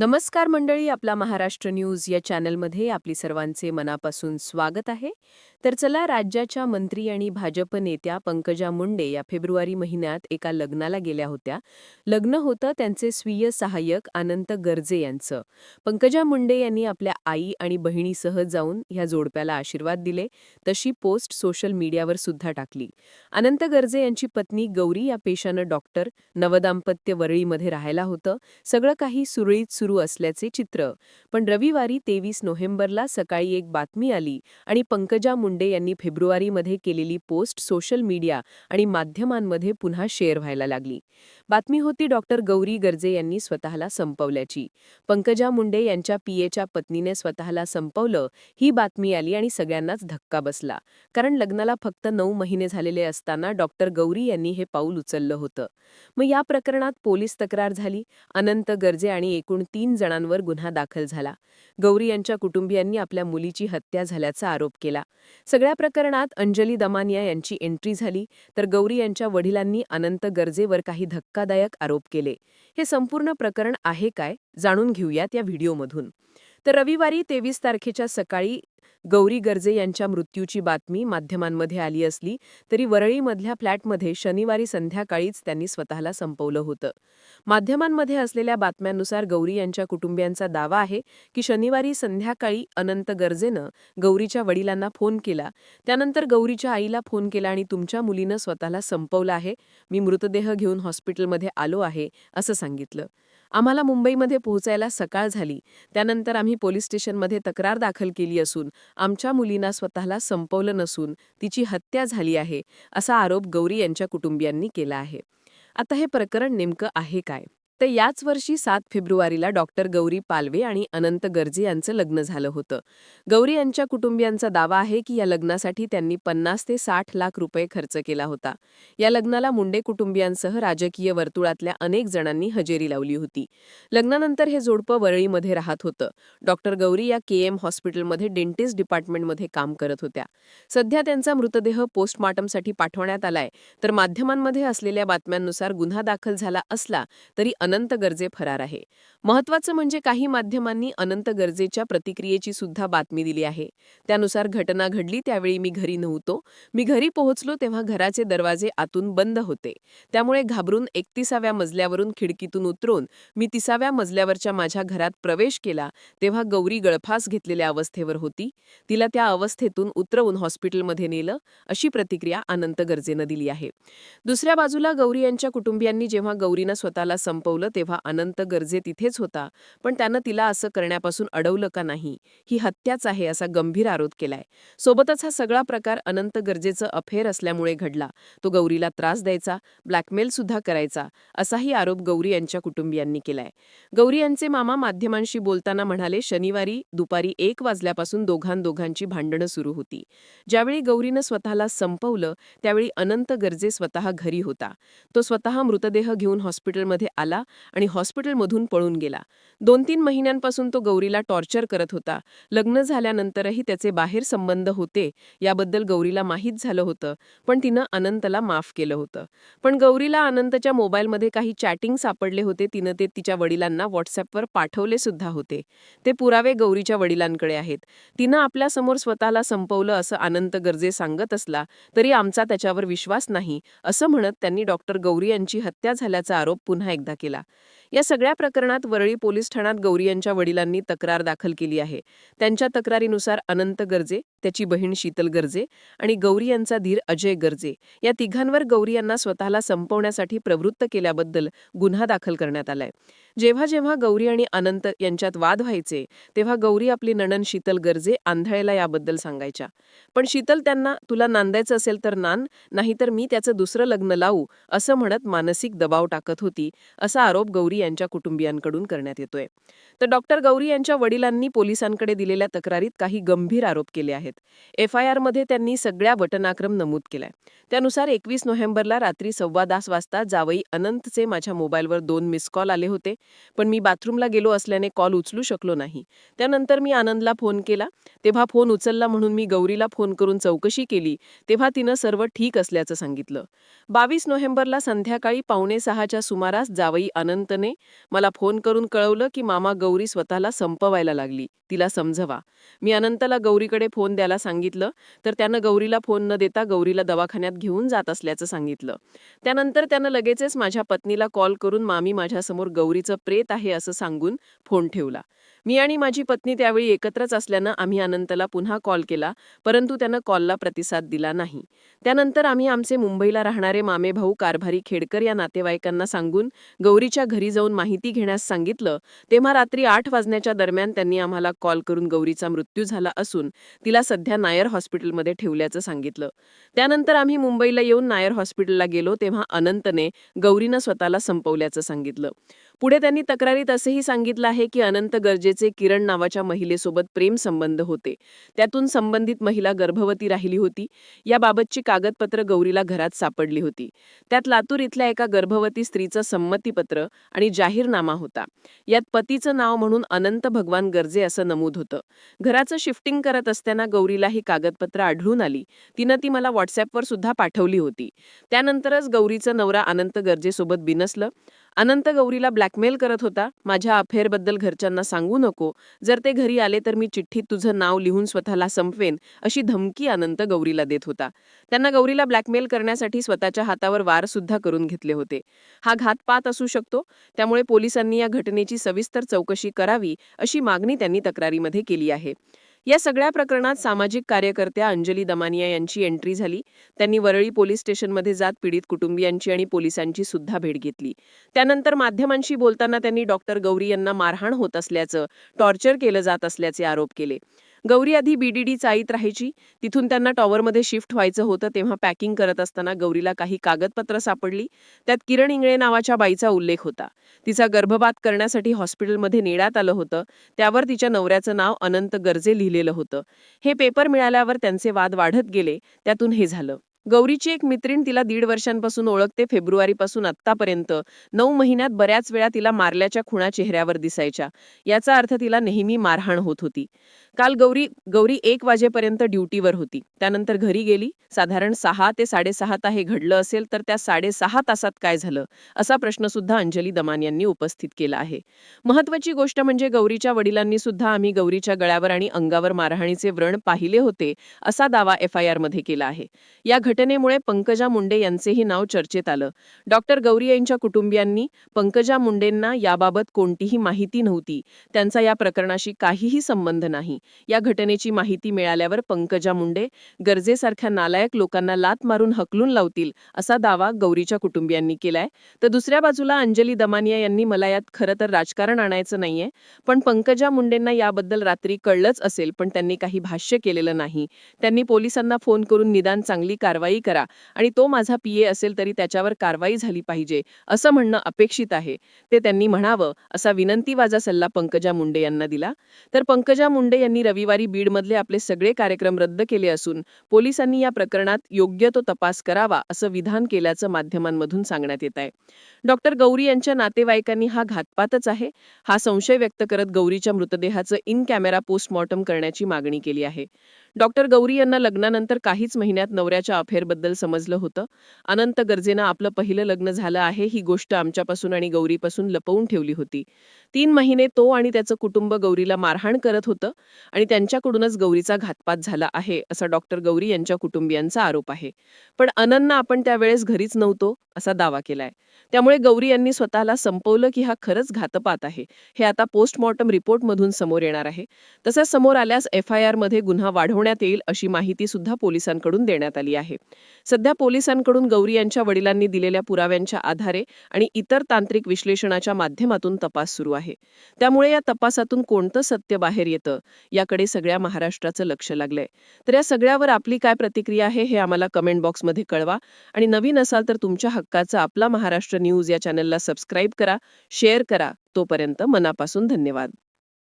नमस्कार मंडळी आपला महाराष्ट्र न्यूज या चॅनलमध्ये आपली सर्वांचे मनापासून स्वागत आहे. तर चला राज्याच्या मंत्री आणि भाजप नेत्या पंकजा मुंडे या फेब्रुवारी महिन्यात एका लग्नाला गेल्या होत्या. लग्न होतं त्यांचे स्वीय सहाय्यक अनंत गर्जे यांचं. पंकजा मुंडे यांनी आपल्या आई आणि बहिणीसह जाऊन ह्या जोडप्याला आशीर्वाद दिले. तशी पोस्ट सोशल मीडियावर सुद्धा टाकली. अनंत गर्जे यांची पत्नी गौरी या पेशानं डॉक्टर नवदाम्पत्य वरळीमध्ये राहायला होतं. सगळं काही सुरळीत सुरू असल्याचे चित्र. पण रविवारी तेवीस नोव्हेंबरला सकाळी एक बातमी आली आणि पंकजा मुंडे यांनी फेब्रुवारीमध्ये केलेली पोस्ट सोशल मीडिया आणि माध्यमांमध्ये पुन्हा शेअर व्हायला लागली. बातमी होती डॉक्टर गौरी गर्जे यांनी स्वतःला संपवल्याची. पंकजा मुंडे यांच्या पीएच्या पत्नीने स्वतःला संपवलं ही बातमी आली आणि सगळ्यांनाच धक्का बसला. कारण लग्नाला फक्त नऊ महिने झालेले असताना डॉक्टर गौरी यांनी हे पाऊल उचललं होतं. मग या प्रकरणात पोलीस तक्रार झाली? अनंत गर्जे आणि एकूण तीन जणांवर गुन्हा दाखल झाला. गौरी यांच्या कुटुंबियांनी आपल्या मुलीची हत्या झाल्याचा आरोप केला. सगळ्या प्रकरणात अंजली दमानिया यांची एंट्री झाली तर गौरी यांच्या वडिलांनी अनंत गरजेवर काही धक्कादायक आरोप केले. हे संपूर्ण प्रकरण आहे काय जाणून घेऊयात या व्हिडिओमधून. तर रविवारी तेवीस तारखेच्या सकाळी गौरी गर्जे यांच्या मृत्यूची बातमी माध्यमांमध्ये आली असली तरी वरळीमधल्या फ्लॅटमध्ये शनिवारी संध्याकाळीच त्यांनी स्वतःला संपवलं होतं. माध्यमांमध्ये असलेल्या बातम्यांनुसार गौरी यांच्या कुटुंबियांचा दावा आहे की शनिवारी संध्याकाळी अनंत गर्जेनं गौरीच्या वडिलांना फोन केला. त्यानंतर गौरीच्या आईला फोन केला आणि तुमच्या मुलीनं स्वतःला संपवलं आहे. मी मृतदेह घेऊन हॉस्पिटलमध्ये आलो आहे असं सांगितलं. आम्हाला मुंबईमध्ये पोहोचायला सकाळ झाली. त्यानंतर आम्ही पोलीस स्टेशनमध्ये तक्रार दाखल केली असून आमच्या मुलींना स्वतःला संपवलं नसून तिची हत्या झाली आहे असा आरोप गौरी यांच्या कुटुंबियांनी केला आहे. आता हे प्रकरण नेमकं आहे काय? तर याच वर्षी सात फेब्रुवारीला डॉक्टर गौरी पालवे आणि अनंत गर्जे यांचं लग्न झालं होतं. गौरी यांच्या कुटुंबियांचा दावा आहे की या लग्नासाठी त्यांनी पन्नास ते साठ लाख रुपये खर्च केला होता. या लग्नाला मुंडे कुटुंबियांसह राजकीय वर्तुळातल्या अनेक जणांनी हजेरी लावली होती. लग्नानंतर हे जोडपं वरळीमध्ये राहत होतं. डॉक्टर गौरी या के एम हॉस्पिटलमध्ये डेंटिस्ट डिपार्टमेंटमध्ये काम करत होत्या. सध्या त्यांचा मृतदेह पोस्टमॉर्टमसाठी पाठवण्यात आलाय. तर माध्यमांमध्ये असलेल्या बातम्यांनुसार गुन्हा दाखल झाला असला तरी अनंत गरजे फरार आहे. महत्वाचं म्हणजे काही माध्यमांनी अनंत गरजेच्या प्रतिक्रियेची सुद्धा बातमी दिली आहे. त्यानुसार घटना घडली त्यावेळी मी घरी नव्हतो. मी घरी पोहोचलो तेव्हा घराचे दरवाजे आतून बंद होते. त्यामुळे घाबरून एकतिसाव्या मजल्यावरून खिडकीतून उतरून मी तिसाव्या मजल्यावरच्या माझ्या घरात प्रवेश केला तेव्हा गौरी गळफास घेतलेल्या अवस्थेवर होती. तिला त्या अवस्थेतून उतरवून हॉस्पिटलमध्ये नेलं. अशी प्रतिक्रिया अनंत गरजेनं दिली आहे. दुसऱ्या बाजूला गौरी यांच्या कुटुंबियांनी जेव्हा गौरीनं स्वतःला संपवलं तेव्हा अनंत गरजे तिथेच होता. पण त्यानं तिला असं करण्यापासून अडवलं का नाही? ही हत्याच आहे असा गंभीर आरोप केलाय. सोबतच हा सगळा प्रकार अनंत गरजेचं अफेअर असल्यामुळे घडला. तो गौरीला त्रास द्यायचा ब्लॅकमेल सुद्धा करायचा असाही आरोप गौरी यांच्या कुटुंबियांनी केलाय. गौरी यांचे मामा माध्यमांशी बोलताना म्हणाले शनिवारी दुपारी एक वाजल्यापासून दोघां दोघांची भांडणं सुरू होती. ज्यावेळी गौरीनं स्वतःला संपवलं त्यावेळी अनंत गरजे स्वतः घरी होता. तो स्वतः मृतदेह घेऊन हॉस्पिटलमध्ये आला आणि हॉस्पिटलमधून पळून गेला. दोन तीन महिन्यांपासून तो गौरीला टॉर्चर करत होता. लग्न झाल्यानंतरही त्याचे बाहेर संबंध होते याबद्दल गौरीला माहीत झालं होतं पण तिनं अनंतला माफ केलं होतं. पण गौरीला अनंतच्या मोबाईलमध्ये काही चॅटिंग सापडले होते तिनं ते तिच्या वडिलांना व्हॉट्सअपवर पाठवले सुद्धा होते. ते पुरावे गौरीच्या वडिलांकडे आहेत. तिनं आपल्यासमोर स्वतःला संपवलं असं अनंत गरजे सांगत असला तरी आमचा त्याच्यावर विश्वास नाही असं म्हणत त्यांनी डॉक्टर गौरी यांची हत्या झाल्याचा आरोप पुन्हा एकदा केला. या सगळ्या प्रकरणात वरळी पोलीस ठाण्यात गौरी यांच्या वडिलांनी तक्रार दाखल केली आहे. त्यांच्या तक्रारीनुसार अनंत गर्जे त्याची बहीण शीतल गर्जे आणि गौरी यांचा धीर अजय गर्जे. या तिघांवर गौरी यांना स्वतःला संपवण्यासाठी प्रवृत्त केल्याबद्दल गुन्हा दाखल करण्यात आलाय. जेव्हा जेव्हा गौरी आणि अनंत यांच्यात वाद व्हायचे तेव्हा गौरी आपली नणन शीतल गर्जे आंधळेला याबद्दल सांगायच्या. पण शीतल त्यांना तुला नांदायचं असेल तर नान नाहीतर मी त्याचं दुसरं लग्न लावू असं म्हणत मानसिक दबाव टाकत होती असा आरोप गौरी यांच्या कुटुंबियांकडून करण्यात येतोय. तर डॉक्टर गौरी यांच्या वडिलांनी पोलिसांकडे दिलेल्या तक्रारीत काही गंभीर आरोप केले आहेत. आहेत. एफ आय आरमध्ये त्यांनी सगळ्या घटनाक्रम नमूद केलाय. त्यानुसार एकवीस नोव्हेंबरला रात्री सव्वा दहा वाजता जावई अनंतचे माझ्या मोबाईलवर दोन मिस कॉल आले होते पण मी बाथरूमला गेलो असल्याने कॉल उचलू शकलो नाही. त्यानंतर मी आनंदला फोन केला. तेव्हा फोन उचलला म्हणून मी गौरीला फोन करून चौकशी केली. तेव्हा तिनं सर्व ठीक असल्याचं सांगितलं. बावीस नोव्हेंबरला संध्याकाळी पावणे सहाच्या सुमारास जावई अनंतने मला फोन करून कळवलं की मामा गौरी स्वतःला संपवायला लागली. तिला समजवा. मी अनंतला गौरीकडे फोन द्यायला सांगितलं तर त्यानं गौरीला फोन न देता गौरीला दवाखान्यात घेऊन जात असल्याचं सांगितलं. त्यानंतर त्यानं लगेचच माझ्या पत्नीला कॉल करून मामी माझ्यासमोर गौरीचं प्रेत आहे असं सांगून फोन ठेवला. मी आणि माझी पत्नी त्यावेळी एकत्रच असल्यानं आम्ही अनंतला पुन्हा कॉल केला परंतु त्यानं कॉलला प्रतिसाद दिला नाही. त्यानंतर आम्ही आमचे मुंबईला राहणारे मामे भाऊ कारभारी खेडकर या नातेवाईकांना सांगून गौरीच्या घरी जाऊन माहिती घेण्यास सांगितलं तेव्हा रात्री आठ वाजण्याच्या दरम्यान त्यांनी आम्हाला कॉल करून गौरीचा मृत्यू झाला असून तिला सध्या नायर हॉस्पिटलमध्ये ठेवल्याचं सांगितलं. त्यानंतर आम्ही मुंबईला येऊन नायर हॉस्पिटलला गेलो तेव्हा अनंतने गौरीनं स्वतःला संपवल्याचं सांगितलं. पुढे त्यांनी तक्रारीत असेही सांगितलं आहे की अनंत गरजेचे किरण नावाच्या महिलेसोबत प्रेम संबंध होते. त्यातून संबंधित महिला गर्भवती राहिली होती. याबाबतची कागदपत्र गौरीला घरात सापडली होती. त्यात लातूर इथल्या एका गर्भवती स्त्रीचं संमतीपत्र आणि जाहीरनामा होता. यात पतीचं नाव म्हणून अनंत भगवान गरजे असं नमूद होतं. घराचं शिफ्टिंग करत असताना गौरीला ही कागदपत्र आढळून आली. तिनं ती मला व्हॉट्सअपवर सुद्धा पाठवली होती. त्यानंतरच गौरीचं नवरा अनंत गरजेसोबत बिनसलं. अनंत गौरीला ब्लॅकमेल करत होता. माझ्या अफेअरबद्दल घरच्यांना सांगू नको. जर ते घरी आले तर मी चिठ्ठीत तुझं नाव लिहून स्वतःला संपवेन अशी धमकी अनंत गौरीला देत होता. त्यांना गौरीला ब्लॅकमेल करण्यासाठी स्वतःच्या हातावर वार सुद्धा करून घेतले होते. हा घातपात असू शकतो. त्यामुळे पोलिसांनी या घटनेची सविस्तर चौकशी करावी अशी मागणी त्यांनी तक्रारीमध्ये केली आहे. या सगळ्या प्रकरणात सामाजिक कार्यकर्त्या अंजली दमानिया यांची एंट्री झाली. त्यांनी वरळी पोलीस स्टेशनमध्ये जात पीडित कुटुंबियांची आणि पोलिसांची सुद्धा भेट घेतली. त्यानंतर माध्यमांशी बोलताना त्यांनी डॉक्टर गौरी यांना मारहाण होत असल्याचं टॉर्चर केलं जात असल्याचे आरोप केले. गौरी आधी बीडीडी चाळीत राहायची. तिथून त्यांना टॉवरमध्ये शिफ्ट व्हायचं होतं तेव्हा पॅकिंग करत असताना गौरीला काही कागदपत्र सापडली. त्यात किरण इंगळे नावाच्या बाईचा उल्लेख होता. तिचा गर्भपात करण्यासाठी हॉस्पिटलमध्ये नेण्यात आलं होतं. त्यावर तिच्या नवऱ्याचं नाव अनंत गरजे लिहिलेलं होतं. हे पेपर मिळाल्यावर त्यांचे वाद वाढत गेले. त्यातून हे झालं. गौरीची एक मित्रीण तिला दीड वर्षांपासून ओळखते फेब्रुवारीपासून आत्तापर्यंत. नऊ महिन्यात बऱ्याच वेळा तिला मारल्याच्या खुणा चेहऱ्यावर दिसायच्या. याचा अर्थ तिला नेहमी मारहाण होत होती. काल गौरी गौरी एक वाजेपर्यंत ड्युटीवर होती. त्यानंतर घरी गेली. साधारण सहा ते साडेसहाता हे घडलं असेल तर त्या साडेसहा तासात काय झालं? असा प्रश्न सुद्धा अंजली दमान यांनी उपस्थित केला आहे. महत्वाची गोष्ट म्हणजे गौरीच्या वडिलांनी सुद्धा आम्ही गौरीच्या गळ्यावर आणि अंगावर मारहाणीचे व्रण पाहिले होते असा दावा एफ आय आरमध्ये केला आहे. या घटनेमुळे पंकजा मुंडे यांचेही नाव चर्चेत आलं. डॉक्टर गौरी यांच्या कुटुंबियांनी पंकजा मुंडेंना याबाबत कोणतीही माहिती नव्हती. त्यांचा या प्रकरणाशी काहीही संबंध नाही. या घटनेची माहिती मिळाल्यावर पंकजा मुंडे गरजेसारख्या नालायक लोकांना लात मारून हकलून लावतील असा दावा गौरीच्या कुटुंबियांनी केलाय. तर दुसऱ्या बाजूला अंजली दमानिया यांनी मला यात खरं तर राजकारण आणायचं नाहीये. पण पंकजा मुंडेंना याबद्दल रात्री कळलंच असेल पण त्यांनी काही भाष्य केलेलं नाही. त्यांनी पोलिसांना फोन करून निदान चांगली कारवाई करा. आणि तो माझा पीए असेल तरी त्याच्यावर कारवाई झाली पाहिजे असं म्हणणं अपेक्षित आहे. ते त्यांनी म्हणावं असा विनंतीवाजा सल्ला पंकजा मुंडे यांना दिला. तर पंकजा मुंडे यांनी रविवारी बीडमधले आपले सगळे कार्यक्रम रद्द केले असून पोलिसांनी या प्रकरणात योग्य तो तपास करावा असं विधान केल्याचं माध्यमांमधून सांगण्यात येत आहे. डॉक्टर गौरी यांच्या नातेवाईकांनी हा घातपातच आहे. हा संशय व्यक्त करत गौरीच्या मृतदेहाचं इन कॅमेरा पोस्टमॉर्टम करण्याची मागणी केली आहे. डॉक्टर गौरी यांना लग्नानंतर काहीच महिन्यात नवऱ्याच्या अफेअरबद्दल समजलं होतं. अनंत गरजेनं आपलं पहिलं लग्न झालं आहे ही गोष्ट आमच्यापासून आणि गौरीपासून लपवून ठेवली होती. तीन महिने तो आणि त्याचं कुटुंब गौरीला मारहाण करत होतं आणि त्यांच्याकडूनच गौरीचा घातपात झाला आहे असा डॉक्टर गौरी यांच्या कुटुंबियांचा आरोप आहे. पण अनंना आपण त्यावेळेस घरीच नव्हतो असा दावा केलाय. त्यामुळे गौरी यांनी स्वतःला संपवलं की हा खरंच घातपात आहे. हे आता पोस्टमॉर्टम रिपोर्टमधून समोर येणार आहे. तसंच समोर आल्यास एफ आय आरमध्ये गुन्हा वाढवण्यात येईल अशी माहिती सुद्धा पोलिसांकडून देण्यात आली आहे. सध्या पोलिसांकडून गौरी यांच्या वडिलांनी दिलेल्या पुराव्यांच्या आधारे आणि इतर तांत्रिक विश्लेषणाच्या माध्यमातून तपास सुरू आहे. त्यामुळे या तपासातून कोणतं सत्य बाहेर येतं याकडे सगळ्या महाराष्ट्राचं लक्ष लागलंय. तर या सगळ्यावर आपली काय प्रतिक्रिया आहे हे आम्हाला कमेंट बॉक्समध्ये कळवा. आणि नवीन असाल तर तुमच्या हक्काचं आपला महाराष्ट्र न्यूज या चॅनलला सबस्क्राईब करा शेअर करा. तोपर्यंत मनापासून धन्यवाद.